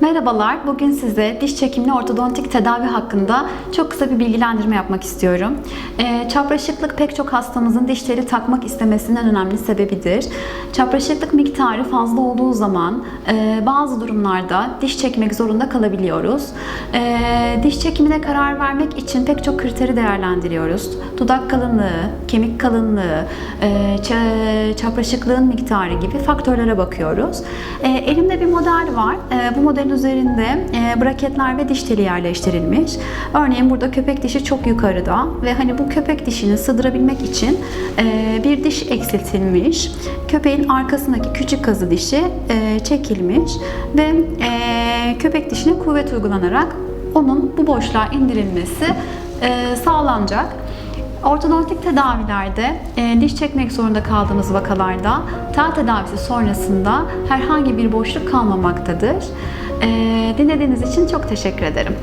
Merhabalar, bugün size diş çekimli ortodontik tedavi hakkında çok kısa bir bilgilendirme yapmak istiyorum. Ee, çapraşıklık pek çok hastamızın dişleri takmak istemesinin önemli sebebidir. Çapraşıklık miktarı fazla olduğu zaman e, bazı durumlarda diş çekmek zorunda kalabiliyoruz. Ee, diş çekimine karar vermek için pek çok kriteri değerlendiriyoruz. Dudak kalınlığı, kemik kalınlığı, e, ça- çapraşıklığın miktarı gibi faktörlere bakıyoruz. E, elimde bir model var. E, bu modelin üzerinde e, braketler ve diş teli yerleştirilmiş. Örneğin burada köpek dişi çok yukarıda ve hani bu köpek dişini sığdırabilmek için e, bir diş eksiltilmiş. Köpeğin arkasındaki küçük kazı dişi e, çekilmiş ve köpek dişine kuvvet uygulanarak onun bu boşluğa indirilmesi sağlanacak. Ortodontik tedavilerde e, diş çekmek zorunda kaldığımız vakalarda tel tedavisi sonrasında herhangi bir boşluk kalmamaktadır. E, dinlediğiniz için çok teşekkür ederim.